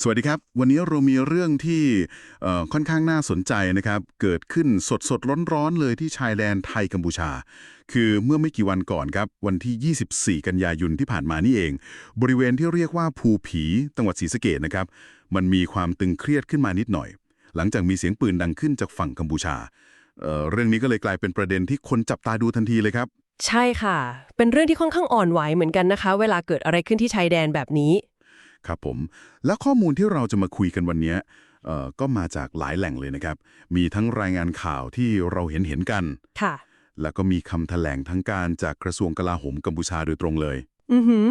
สวัสดีครับ วันนี้เรามีเรื่องที่ค่อนข้างน่าสนใจนะครับ เกิดขึ้นสดสดๆร้อนๆเลยที่ชายแดนไทยกัมพูชา คือเมื่อไม่กี่วันก่อนครับ วันที่ 24 กันยายนที่ผ่านมานี่เอง บริเวณที่เรียกว่าภูผีจังหวัดศรีสะเกดนะครับ มันมีความตึงเครียดขึ้นมานิดหน่อย หลังจากมีเสียงปืนดังขึ้นจากฝั่งกัมพูชาเเรื่องนี้ก็เลยกลายเป็นประเด็นที่คนจับตาดูทันทีเลยครับ ใช่ค่ะ เป็นเรื่องที่ค่อนข้างอ่อนไหวเหมือนกันนะคะ เวลาเกิดอะไรขึ้นที่ชายแดนแบบนี้ ครับผม และข้อมูลที่เราจะมาคุยกันวันนี้เอ่อก็มาจากหลายแหล่งเลยนะครับ มีทั้งรายงานข่าวที่เราเห็นเห็นกัน ค่ะ แล้วก็มีคำแถลงทั้งการจากกระทรวงกลาโหมกัมพูชาโดยตรงเลย อือหือ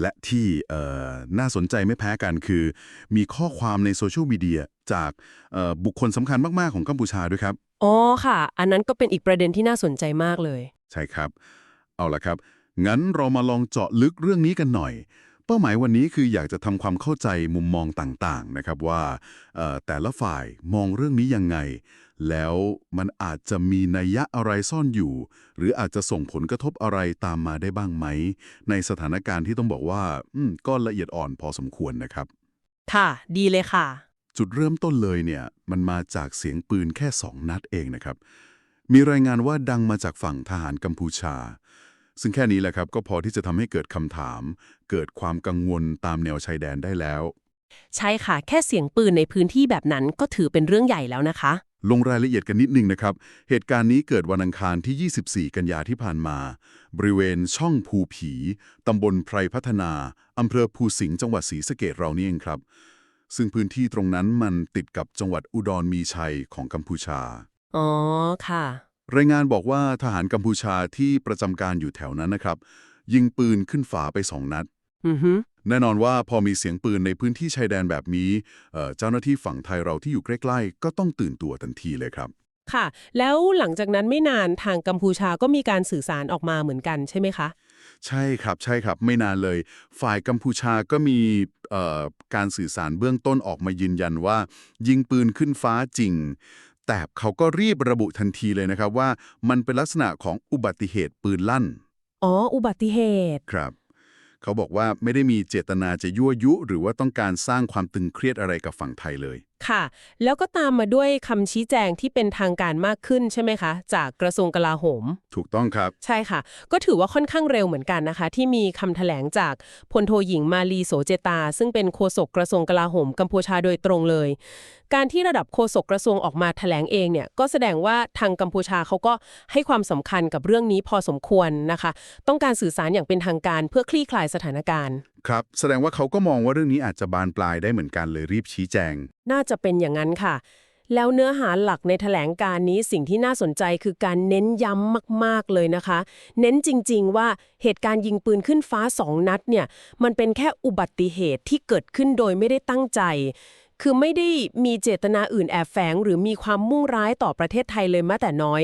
และที่เอ่อน่าสนใจไม่แพ้กันคือ มีข้อความในโซเชียลมีเดียจากเอ่อบุคคลสำคัญมาก ๆ ของกัมพูชาด้วยครับ อ๋อค่ะ อันนั้นก็เป็นอีกประเด็นที่น่าสนใจมากเลย ใช่ครับ เอาละครับ งั้นเรามาลองเจาะลึกเรื่องนี้กันหน่อย เป้าหมายวันนี้คืออยากจะทำความเข้าใจมุมมองต่างๆนะครับว่าเอ่อแต่ละฝ่ายมองเรื่องนี้ยังไง แล้วมันอาจจะมีนัยยะอะไรซ่อนอยู่ หรืออาจจะส่งผลกระทบอะไรตามมาได้บ้างไหม ในสถานการณ์ที่ต้องบอกว่าอืมก็ละเอียดอ่อนพอสมควรนะครับ ค่ะ ดีเลยค่ะ จุดเริ่มต้นเลยเนี่ยมันมาจากเสียงปืนแค่สองนัดเองนะครับ มีรายงานว่าดังมาจากฝั่งทหารกัมพูชา ซึ่งแค่นี้แหละครับก็พอที่จะทำให้เกิดคำถาม เกิดความกังวลตามแนวชายแดนได้แล้ว ใช่ค่ะ แค่เสียงปืนในพื้นที่แบบนั้นก็ถือเป็นเรื่องใหญ่แล้วนะคะ ลงรายละเอียดกันนิดนึงนะครับ เหตุการณ์นี้เกิดวันอังคารที่ 24 กันยาที่ผ่านมา บริเวณช่องภูผีตำบลไพรพัฒนาอำเภอภูสิงห์จังหวัดศรีสะเกดเรานี่เองครับ ซึ่งพื้นที่ตรงนั้นมันติดกับจังหวัดอุดรมีชัยของกัมพูชา อ๋อ ค่ะ รายงานบอกว่าทหารกัมพูชาที่ประจำการอยู่แถวนั้นนะครับ ยิงปืนขึ้นฝาไปสองนัดอือหือแน่นอนว่าพอมีเสียงปืนในพื้นที่ชายแดนแบบนี้เอ่อเจ้าหน้าที่ฝั่งไทยเราที่อยู่ใกล้ ๆ ก็ต้องตื่นตัวทันทีเลยครับ ค่ะ แล้วหลังจากนั้นไม่นานทางกัมพูชาก็มีการสื่อสารออกมาเหมือนกันใช่ไหมคะ ใช่ครับใช่ครับไม่นานเลย ฝ่ายกัมพูชาก็มีเอ่อการสื่อสารเบื้องต้นออกมายืนยันว่า ยิงปืนขึ้นฟ้าจริง แต่เขาก็รีบระบุทันทีเลยนะครับว่ามันเป็นลักษณะของอุบัติเหตุปืนลั่น อ๋อ อุบัติเหตุ ครับ เขาบอกว่าไม่ได้มีเจตนาจะยั่วยุ หรือว่าต้องการสร้างความตึงเครียดอะไรกับฝั่งไทยเลย ค่ะ แล้วก็ตามมาด้วยคำชี้แจงที่เป็นทางการมากขึ้นใช่ไหมคะ จากกระทรวงกลาโหม ถูกต้องครับ ใช่ค่ะ ก็ถือว่าค่อนข้างเร็วเหมือนกันนะคะ ที่มีคำแถลงจากพลโทหญิงมาลีโสเจตา ซึ่งเป็นโฆษกกระทรวงกลาโหมกัมพูชาโดยตรงเลย การที่ระดับโฆษกกระทรวงออกมาแถลงเองเนี่ยก็แสดงว่าทางกัมพูชาเขาก็ให้ความสำคัญกับเรื่องนี้พอสมควรนะคะ ต้องการสื่อสารอย่างเป็นทางการเพื่อคลี่คลายสถานการณ์ ครับ แสดงว่าเขาก็มองว่าเรื่องนี้อาจจะบานปลายได้เหมือนกันเลยรีบชี้แจง น่าจะเป็นอย่างนั้นค่ะ แล้วเนื้อหาหลักในแถลงการนี้สิ่งที่น่าสนใจคือการเน้นย้ำมากๆเลยนะคะ เน้นจริง ๆ ว่าเหตุการณ์ยิงปืนขึ้นฟ้าสองนัดเนี่ย มันเป็นแค่อุบัติเหตุที่เกิดขึ้นโดยไม่ได้ตั้งใจ คือไม่ได้มีเจตนาอื่นแอบแฝง หรือมีความมุ่งร้ายต่อประเทศไทยเลยแม้แต่น้อย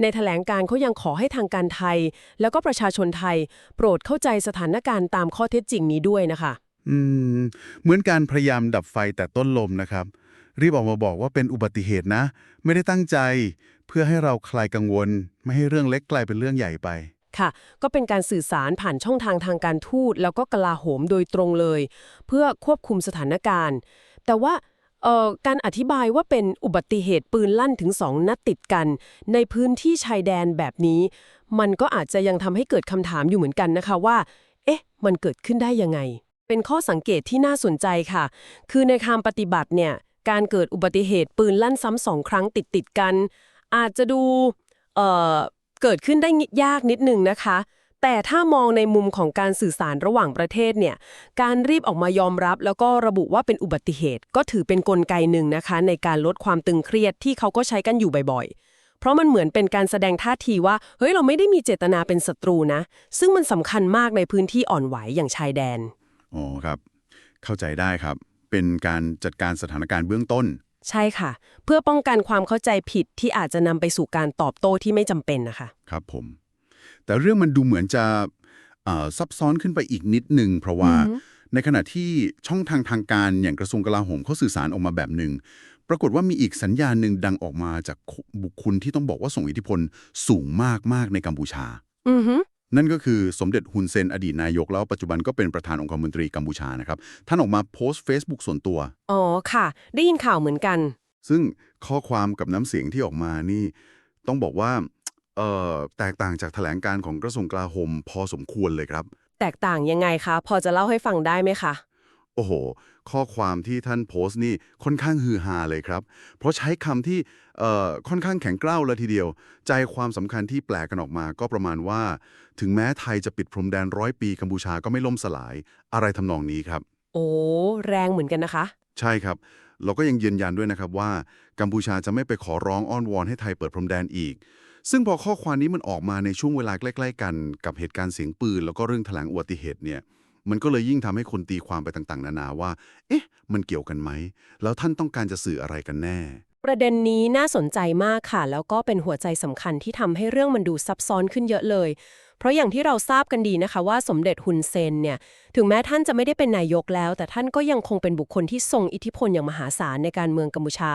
ในแถลงการเขายังขอให้ทางการไทย แล้วก็ประชาชนไทย โปรดเข้าใจสถานการณ์ตามข้อเท็จจริงนี้ด้วยนะคะ อืม เหมือนการพยายามดับไฟแต่ต้นลมนะครับ รีบออกมาบอกว่าเป็นอุบัติเหตุนะ ไม่ได้ตั้งใจ เพื่อให้เราคลายกังวล ไม่ให้เรื่องเล็กกลายเป็นเรื่องใหญ่ไปค่ะก็เป็นการสื่อสารผ่านช่องทางทางการทูตแล้วก็กลาโหมโดยตรงเลย เพื่อควบคุมสถานการณ์ แต่ว่าการอธิบายว่าเป็นอุบัติเหตุปืนลั่นถึงสองนัดติดกัน ในพื้นที่ชายแดนแบบนี้ มันก็อาจจะยังทำให้เกิดคำถามอยู่เหมือนกันนะคะว่า เอ๊ะ มันเกิดขึ้นได้ยังไง เป็นข้อสังเกตที่น่าสนใจค่ะ คือในทางปฏิบัติเนี่ย การเกิดอุบัติเหตุปืนลั่นซ้ำสองครั้งติดติดกัน อาจจะดูเเกิดขึ้นได้ยากนิดนึงนะคะ แต่ถ้ามองในมุมของการสื่อสารระหว่างประเทศเนี่ย การรีบออกมายอมรับ แล้วก็ระบุว่าเป็นอุบัติเหตุ ก็ถือเป็นนกลไกหนึ่งนะคะ ในการลดความตึงเครียดที่เขาก็ใช้กันอยู่บ่อยๆ เพราะมันเหมือนเป็นการแสดงท่าทีว่า เฮ้ย เราไม่ได้มีเจตนาเป็นศัตรูนะ ซึ่งมันสำคัญมากในพื้นที่อ่อนไหวอย่างชายแดน อ๋อครับ เข้าใจได้ครับ เป็นการจัดการสถานการณ์เบื้องต้น ใช่ค่ะ เพื่อป้องกันความเข้าใจผิดที่อาจจะนำไปสู่การตอบโต้ที่ไม่จำเป็นนะคะ ครับผม แต่เรื่องมันดูเหมือนจะเอ่อซับซ้อนขึ้นไปอีกนิดหนึ่งเพราะว่าอือฮึในขณะที่ช่องทางทางการอย่างกระทรวงกลาโหมเขาสื่อสารออกมาแบบหนึ่งปรากฏว่ามีอีกสัญญาณหนึ่งดังออกมาจากบุคคลที่ต้องบอกว่าส่งอิทธิพลสูงมากๆในกัมพูชาอือฮึนั่นก็คือสมเด็จฮุนเซนอดีตนายกแล้วปัจจุบันก็เป็นประธานองคมนตรีกัมพูชานะครับ ท่านออกมาโพสต์ Facebook ส่วนตัว อ๋อค่ะ ได้ยินข่าวเหมือนกัน ซึ่งข้อความกับน้ำเสียงที่ออกมานี่ ต้องบอกว่า เอ่อแตกต่างจากแถลงการของกระทรวงกลาโหมพอสมควรเลยครับ แตกต่างยังไงคะ พอจะเล่าให้ฟังได้ไหมคะ โอ้โห ข้อความที่ท่านโพสต์นี่ค่อนข้างฮือฮาเลยครับ เพราะใช้คำที่เอ่อค่อนข้างแข็งกร้าวเลยทีเดียว ใจความสำคัญที่แปลกันออกมาก็ประมาณว่า ถึงแม้ไทยจะปิดพรมแดนร้อยปีกัมพูชาก็ไม่ล่มสลาย อะไรทำนองนี้ครับ โอ้แรงเหมือนกันนะคะ ใช่ครับ เราก็ยังยืนยันด้วยนะครับว่า กัมพูชาจะไม่ไปขอร้องอ้อนวอนให้ไทยเปิดพรมแดนอีก ซึ่งพอข้อความนี้มันออกมาในช่วงเวลาใกล้ ๆ กันกับเหตุการณ์เสียงปืน แล้วก็เรื่องแถลงอุบัติเหตุเนี่ย มันก็เลยยิ่งทำให้คนตีความไปต่างๆ นานาว่า เอ๊ะ มันเกี่ยวกันไหม แล้วท่านต้องการจะสื่ออะไรกันแน่ ประเด็นนี้น่าสนใจมากค่ะ แล้วก็เป็นหัวใจสำคัญที่ทำให้เรื่องมันดูซับซ้อนขึ้นเยอะเลย เพราะอย่างที่เราทราบกันดีนะคะว่าสมเด็จฮุนเซนเนี่ยถึงแม้ท่านจะไม่ได้เป็นนายกแล้ว แต่ท่านก็ยังคงเป็นบุคคลที่ทรงอิทธิพลอย่างมหาศาลในการเมืองกัมพูชา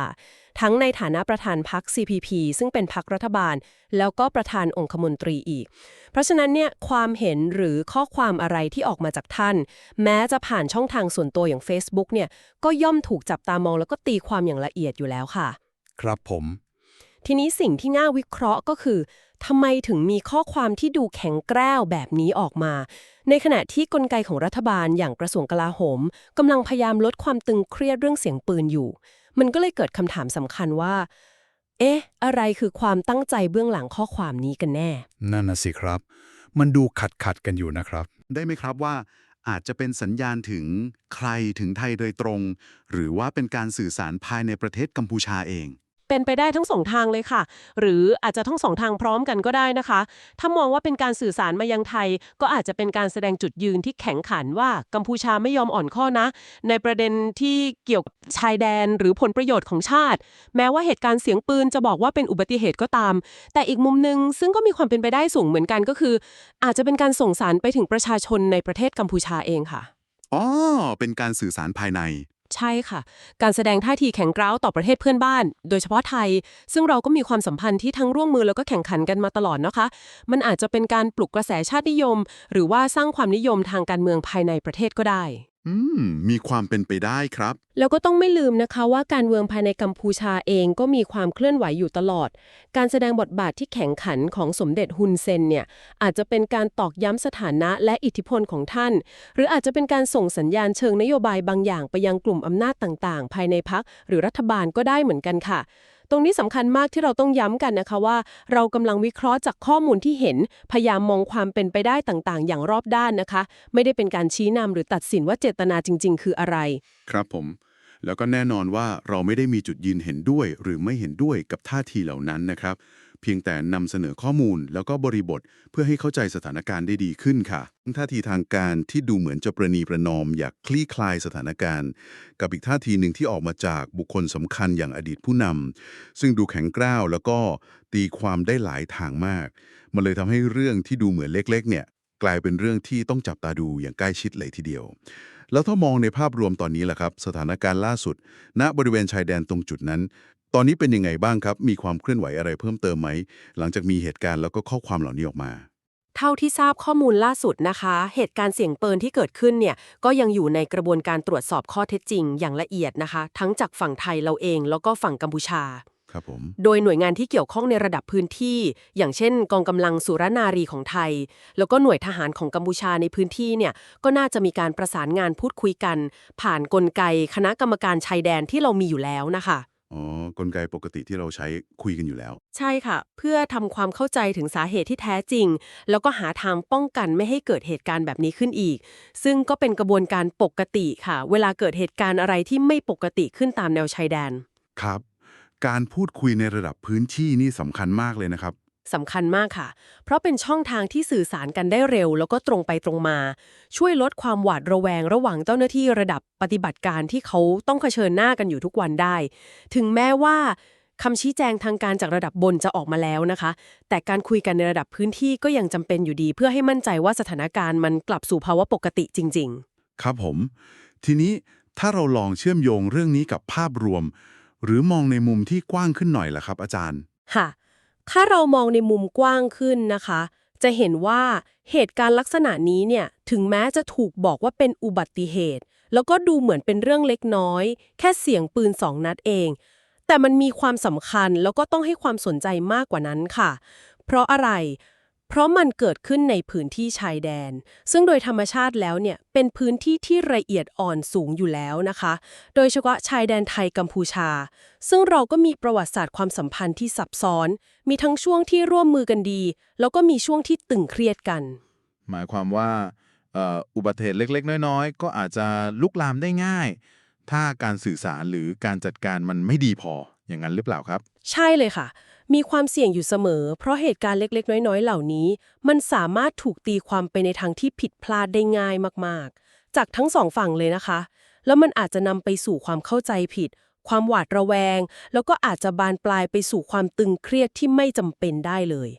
ทั้งในฐานะประธานพรรค CPP ซึ่งเป็นพรรครัฐบาล แล้วก็ประธานองคมนตรีอีก เพราะฉะนั้นเนี่ยความเห็นหรือข้อความอะไรที่ออกมาจากท่าน แม้จะผ่านช่องทางส่วนตัวอย่าง Facebook เนี่ยก็ย่อมถูกจับตามองแล้วก็ตีความอย่างละเอียดอยู่แล้วค่ะ ครับผม ทีนี้สิ่งที่น่าวิเคราะห์ก็คือ ทำไมถึงมีข้อความที่ดูแข็งแกร้วแบบนี้ออกมา ในขณะที่กลไกของรัฐบาลอย่างกระทรวงกลาโหมกำลังพยายามลดความตึงเครียดเรื่องเสียงปืนอยู่ มันก็เลยเกิดคำถามสำคัญว่า เอ๊ะ อะไรคือความตั้งใจเบื้องหลังข้อความนี้กันแน่ นั่นน่ะสิครับ มันดูขัดขัดกันอยู่นะครับ ได้ไหมครับว่าอาจจะเป็นสัญญาณถึงใครถึงไทยโดยตรง หรือว่าเป็นการสื่อสารภายในประเทศกัมพูชาเอง เป็นไปได้ทั้งสองทางเลยค่ะ หรืออาจจะทั้งสองทางพร้อมกันก็ได้นะคะ ถ้ามองว่าเป็นการสื่อสารมายังไทย ก็อาจจะเป็นการแสดงจุดยืนที่แข็งขันว่ากัมพูชาไม่ยอมอ่อนข้อนะ ในประเด็นที่เกี่ยวกับชายแดนหรือผลประโยชน์ของชาติ แม้ว่าเหตุการณ์เสียงปืนจะบอกว่าเป็นอุบัติเหตุก็ตาม แต่อีกมุมหนึ่งซึ่งก็มีความเป็นไปได้สูงเหมือนกันก็คือ อาจจะเป็นการส่งสารไปถึงประชาชนในประเทศกัมพูชาเองค่ะอ๋อเป็นการสื่อสารภายใน ใช่ค่ะ การแสดงท่าทีแข็งกร้าวต่อประเทศเพื่อนบ้าน โดยเฉพาะไทย ซึ่งเราก็มีความสัมพันธ์ที่ทั้งร่วมมือแล้วก็แข่งขันกันมาตลอดนะคะ มันอาจจะเป็นการปลุกกระแสชาตินิยม หรือว่าสร้างความนิยมทางการเมืองภายในประเทศก็ได้อืม มีความเป็นไปได้ครับ แล้วก็ต้องไม่ลืมนะคะว่าการเมืองภายในกัมพูชาเองก็มีความเคลื่อนไหวอยู่ตลอด การแสดงบทบาทที่แข็งขันของสมเด็จฮุนเซนเนี่ยอาจจะเป็นการตอกย้ำสถานะและอิทธิพลของท่าน หรืออาจจะเป็นการส่งสัญญาณเชิงนโยบายบางอย่างไปยังกลุ่มอำนาจต่างๆ ภายในพักหรือรัฐบาลก็ได้เหมือนกันค่ะ ตรงนี้สำคัญมากที่เราต้องย้ำกันนะคะว่า เรากำลังวิเคราะห์จากข้อมูลที่เห็น พยายามมองความเป็นไปได้ต่างๆ อย่างรอบด้านนะคะ ไม่ได้เป็นการชี้นำหรือตัดสินว่าเจตนาจริง ๆ คืออะไร ครับผม แล้วก็แน่นอนว่าเราไม่ได้มีจุดยืนเห็นด้วย หรือไม่เห็นด้วยกับท่าทีเหล่านั้นนะครับ เพียงแต่นำเสนอข้อมูลแล้วก็บริบทเพื่อให้เข้าใจสถานการณ์ได้ดีขึ้นค่ะท่าทีทางการที่ดูเหมือนจะประนีประนอม อยากคลี่คลายสถานการณ์ กับอีกท่าทีหนึ่งที่ออกมาจากบุคคลสำคัญอย่างอดีตผู้นำซึ่งดูแข็งกร้าวแล้วก็ตีความได้หลายทางมาก มันเลยทำให้เรื่องที่ดูเหมือนเล็กๆเนี่ยกลายเป็นเรื่องที่ต้องจับตาดูอย่างใกล้ชิดเลยทีเดียว แล้วถ้ามองในภาพรวมตอนนี้ล่ะครับ สถานการณ์ล่าสุด ณบริเวณชายแดนตรงจุดนั้น ตอนนี้เป็นยังไงบ้างครับ มีความเคลื่อนไหวอะไรเพิ่มเติมไหม หลังจากมีเหตุการณ์แล้วก็ข้อความเหล่านี้ออกมา เท่าที่ทราบข้อมูลล่าสุดนะคะ เหตุการณ์เสี่ยงปืนที่เกิดขึ้นเนี่ยก็ยังอยู่ในกระบวนการตรวจสอบข้อเท็จจริง อย่างละเอียดนะคะ ทั้งจากฝั่งไทยเราเอง แล้วก็ฝั่งกัมพูชาครับผมโดยหน่วยงานที่เกี่ยวข้องในระดับพื้นที่ อย่างเช่น กองกำลังสุรนารีของไทย แล้วก็หน่วยทหารของกัมพูชาในพื้นที่เนี่ยก็น่าจะมีการประสานงานพูดคุยกัน ผ่านกลไกคณะกรรมการชายแดนที่เรามีอยู่แล้วนะคะ อ๋อกลไกปกติที่เราใช้คุยกันอยู่แล้ว ใช่ค่ะ เพื่อทำความเข้าใจถึงสาเหตุที่แท้จริง แล้วก็หาทางป้องกันไม่ให้เกิดเหตุการณ์แบบนี้ขึ้นอีก ซึ่งก็เป็นกระบวนการปกติค่ะ เวลาเกิดเหตุการณ์อะไรที่ไม่ปกติขึ้นตามแนวชายแดน ครับ การพูดคุยในระดับพื้นที่นี่สำคัญมากเลยนะครับ สำคัญมากค่ะ เพราะเป็นช่องทางที่สื่อสารกันได้เร็ว แล้วก็ตรงไปตรงมา ช่วยลดความหวาดระแวงระหว่างเจ้าหน้าที่ระดับปฏิบัติการที่เขาต้องเผชิญหน้ากันอยู่ทุกวันได้ ถึงแม้ว่าคำชี้แจงทางการจากระดับบนจะออกมาแล้วนะคะ แต่การคุยกันในระดับพื้นที่ก็ยังจำเป็นอยู่ดี เพื่อให้มั่นใจว่าสถานการณ์มันกลับสู่ภาวะปกติจริง ๆ ครับผม ทีนี้ถ้าเราลองเชื่อมโยงเรื่องนี้กับภาพรวม หรือมองในมุมที่กว้างขึ้นหน่อยล่ะครับ อาจารย์ ค่ะ ถ้าเรามองในมุมกว้างขึ้นนะคะ จะเห็นว่าเหตุการณ์ลักษณะนี้เนี่ยถึงแม้จะถูกบอกว่าเป็นอุบัติเหตุ แล้วก็ดูเหมือนเป็นเรื่องเล็กน้อย แค่เสียงปืนสองนัดเอง แต่มันมีความสำคัญแล้วก็ต้องให้ความสนใจมากกว่านั้นค่ะ เพราะอะไร เพราะมันเกิดขึ้นในพื้นที่ชายแดน ซึ่งโดยธรรมชาติแล้วเนี่ยเป็นพื้นที่ที่ละเอียดอ่อนสูงอยู่แล้วนะคะ โดยเฉพาะชายแดนไทยกัมพูชา ซึ่งเราก็มีประวัติศาสตร์ความสัมพันธ์ที่ซับซ้อน มีทั้งช่วงที่ร่วมมือกันดี แล้วก็มีช่วงที่ตึงเครียดกัน หมายความว่าเอ่ออุบัติเหตุเล็ก ๆ น้อย ๆ ก็อาจจะลุกลามได้ง่าย ถ้าการสื่อสารหรือการจัดการมันไม่ดีพออย่างนั้นหรือเปล่าครับ ใช่เลยค่ะ มีความเสี่ยงอยู่เสมอ เพราะเหตุการณ์เล็กๆ น้อยๆ เหล่านี้ มันสามารถถูกตีความไปในทางที่ผิดพลาดได้ง่ายมากๆ จากทั้งสองฝั่งเลยนะคะ แล้วมันอาจจะนำไปสู่ความเข้าใจผิด ความหวาดระแวง แล้วก็อาจจะบานปลายไปสู่ความตึงเครียดที่ไม่จำเป็นได้เลย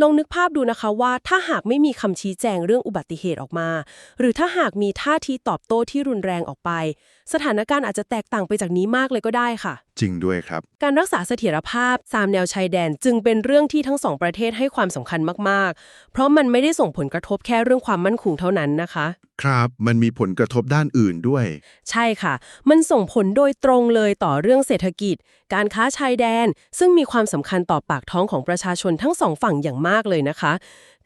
ลองนึกภาพดูนะคะว่าถ้าหากไม่มีคำชี้แจงเรื่องอุบัติเหตุออกมา หรือถ้าหากมีท่าทีตอบโต้ที่รุนแรงออกไป สถานการณ์อาจจะแตกต่างไปจากนี้มากเลยก็ได้ค่ะ จริงด้วยครับ การรักษาเสถียรภาพตามแนวชายแดนจึงเป็นเรื่องที่ทั้งสองประเทศให้ความสำคัญมาก ๆ เพราะมันไม่ได้ส่งผลกระทบแค่เรื่องความมั่นคงเท่านั้นนะคะ ครับ มันมีผลกระทบด้านอื่นด้วย ใช่ค่ะ มันส่งผลโดยตรงเลยต่อเรื่องเศรษฐกิจ การค้าชายแดน ซึ่งมีความสำคัญต่อปากท้องของประชาชนทั้งสองฝั่งอย่างมากเลยนะคะ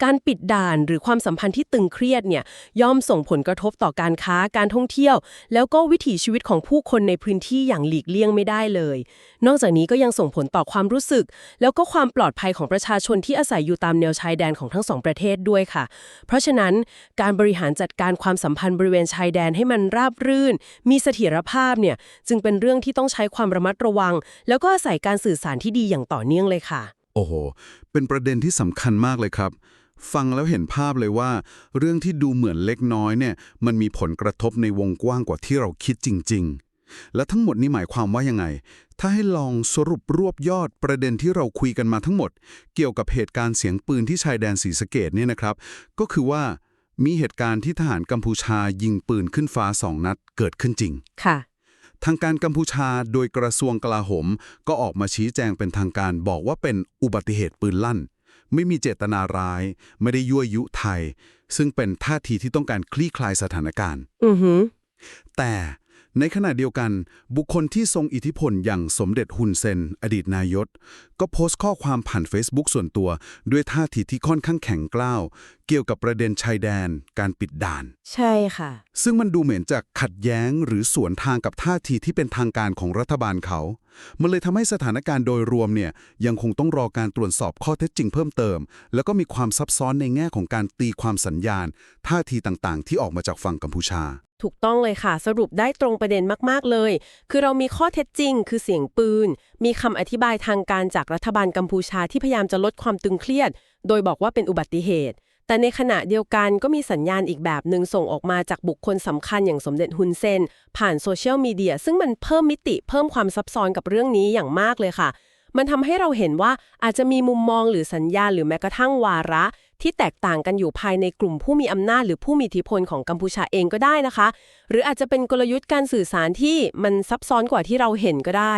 การปิดด่านหรือความสัมพันธ์ที่ตึงเครียดเนี่ยย่อมส่งผลกระทบต่อการค้าการท่องเที่ยว แล้วก็วิถีชีวิตของผู้คนในพื้นที่อย่างหลีกเลี่ยงไม่ได้เลย นอกจากนี้ก็ยังส่งผลต่อความรู้สึก แล้วก็ความปลอดภัยของประชาชนที่อาศัยอยู่ตามแนวชายแดนของทั้งสองประเทศด้วยค่ะ เพราะฉะนั้นการบริหารจัดการความสัมพันธ์บริเวณชายแดนให้มันราบรื่น มีเสถียรภาพเนี่ยจึงเป็นเรื่องที่ต้องใช้ความระมัดระวัง แล้วก็อาศัยการสื่อสารที่ดีอย่างต่อเนื่องเลยค่ะ โอ้โห เป็นประเด็นที่สำคัญมากเลยครับ ฟังแล้วเห็นภาพเลยว่า เรื่องที่ดูเหมือนเล็กน้อยเนี่ยมันมีผลกระทบในวงกว้างกว่าที่เราคิดจริง ๆ และทั้งหมดนี้หมายความว่ายังไง ถ้าให้ลองสรุปรวบยอดประเด็นที่เราคุยกันมาทั้งหมด เกี่ยวกับเหตุการณ์เสียงปืนที่ชายแดนศรีสะเกดเนี่ยนะครับ ก็คือว่ามีเหตุการณ์ที่ทหารกัมพูชายิงปืนขึ้นฟ้าสองนัดเกิดขึ้นจริง ค่ะ ทางการกัมพูชาโดยกระทรวงกลาโหม ก็ออกมาชี้แจงเป็นทางการบอกว่าเป็นอุบัติเหตุปืนลั่น ไม่มีเจตนาร้าย ไม่ได้ยั่วยุไทย ซึ่งเป็นท่าทีที่ต้องการคลี่คลายสถานการณ์อือหือแต่ในขณะเดียวกัน บุคคลที่ทรงอิทธิพลอย่างสมเด็จฮุนเซน อดีตนายกก็โพสต์ข้อความผ่าน Facebook ส่วนตัว ด้วยท่าทีที่ค่อนข้างแข็งกร้าว เกี่ยวกับประเด็นชายแดน การปิดด่าน ใช่ค่ะ ซึ่งมันดูเหมือนจะขัดแย้งหรือสวนทางกับท่าทีที่เป็นทางการของรัฐบาลเขา มันเลยทำให้สถานการณ์โดยรวมเนี่ยยังคงต้องรอการตรวจสอบข้อเท็จจริงเพิ่มเติม แล้วก็มีความซับซ้อนในแง่ของการตีความสัญญาณ ท่าทีต่างๆ ที่ออกมาจากฝั่งกัมพูชา ถูกต้องเลยค่ะ สรุปได้ตรงประเด็นมากๆเลย คือเรามีข้อเท็จจริง คือเสียงปืน มีคำอธิบายทางการจากรัฐบาลกัมพูชาที่พยายามจะลดความตึงเครียด โดยบอกว่าเป็นอุบัติเหตุ แต่ในขณะเดียวกันก็มีสัญญาณอีกแบบหนึ่งส่งออกมาจากบุคคลสำคัญอย่างสมเด็จฮุนเซน ผ่านโซเชียลมีเดียซึ่งมันเพิ่มมิติเพิ่มความซับซ้อนกับเรื่องนี้อย่างมากเลยค่ะ มันทำให้เราเห็นว่าอาจจะมีมุมมองหรือสัญญาณหรือแม้กระทั่งวาระ ที่แตกต่างกันอยู่ภายในกลุ่มผู้มีอำนาจหรือผู้มีอิทธิพลของกัมพูชาเองก็ได้นะคะ หรืออาจจะเป็นกลยุทธ์การสื่อสารที่มันซับซ้อนกว่าที่เราเห็นก็ได้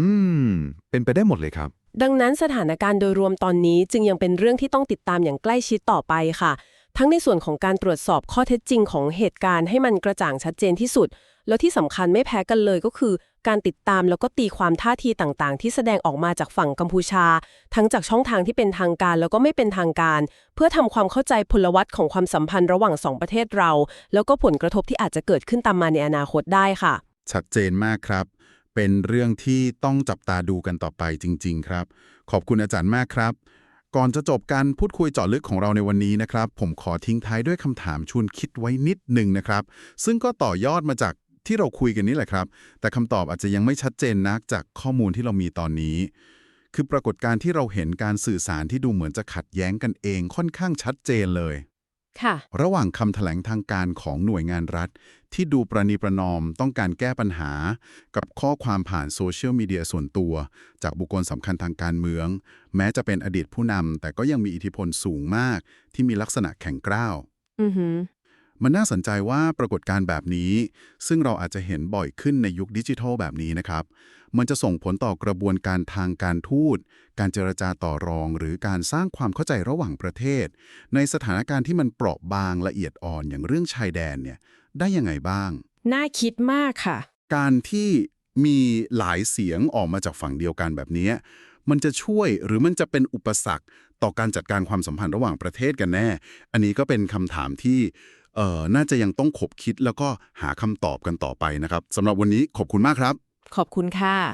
อืม เป็นไปได้หมดเลยครับ ดังนั้นสถานการณ์โดยรวมตอนนี้จึงยังเป็นเรื่องที่ต้องติดตามอย่างใกล้ชิดต่อไปค่ะ ทั้งในส่วนของการตรวจสอบข้อเท็จจริงของเหตุการณ์ให้มันกระจ่างชัดเจนที่สุด แล้วที่สำคัญไม่แพ้กันเลยก็คือ การติดตามแล้วก็ตีความท่าทีต่างๆ ที่แสดงออกมาจากฝั่งกัมพูชา ทั้งจากช่องทางที่เป็นทางการแล้วก็ไม่เป็นทางการ เพื่อทำความเข้าใจพลวัตของความสัมพันธ์ระหว่างสองประเทศเรา แล้วก็ผลกระทบที่อาจจะเกิดขึ้นตามมาในอนาคตได้ค่ะ ชัดเจนมากครับ เป็นเรื่องที่ต้องจับตาดูกันต่อไปจริง ๆ ครับ ขอบคุณอาจารย์มากครับ ก่อนจะจบการพูดคุยเจาะลึกของเราในวันนี้นะครับ ผมขอทิ้งท้ายด้วยคำถามชวนคิดไว้นิดหนึ่งนะครับ ซึ่งก็ต่อยอดมาจากที่เราคุยกันนี่แหละครับ แต่คำตอบอาจจะยังไม่ชัดเจนนักจากข้อมูลที่เรามีตอนนี้ คือปรากฏการณ์ที่เราเห็นการสื่อสารที่ดูเหมือนจะขัดแย้งกันเองค่อนข้างชัดเจนเลย ค่ะ ระหว่างคำแถลงทางการของหน่วยงานรัฐ ที่ดูประนีประนอมต้องการแก้ปัญหา กับข้อความผ่านโซเชียลมีเดียส่วนตัว จากบุคคลสำคัญทางการเมือง แม้จะเป็นอดีตผู้นำแต่ก็ยังมีอิทธิพลสูงมาก ที่มีลักษณะแข็งกร้าวอือหือ มันน่าสนใจว่าปรากฏการณ์แบบนี้ ซึ่งเราอาจจะเห็นบ่อยขึ้นในยุคดิจิทัลแบบนี้นะครับ มันจะส่งผลต่อกระบวนการทางการทูต การเจรจาต่อรอง หรือการสร้างความเข้าใจระหว่างประเทศ ในสถานการณ์ที่มันเปราะบางละเอียดอ่อนอย่างเรื่องชายแดนเนี่ยได้ยังไงบ้าง น่าคิดมากค่ะ การที่มีหลายเสียงออกมาจากฝั่งเดียวกันแบบนี้ มันจะช่วยหรือมันจะเป็นอุปสรรค ต่อการจัดการความสัมพันธ์ระหว่างประเทศกันแน่ อันนี้ก็เป็นคำถามที่ เอ่อน่าจะยังต้องขบคิดแล้วก็หาคำตอบกันต่อไปนะครับสำหรับวันนี้ขอบคุณมากครับ ขอบคุณค่ะ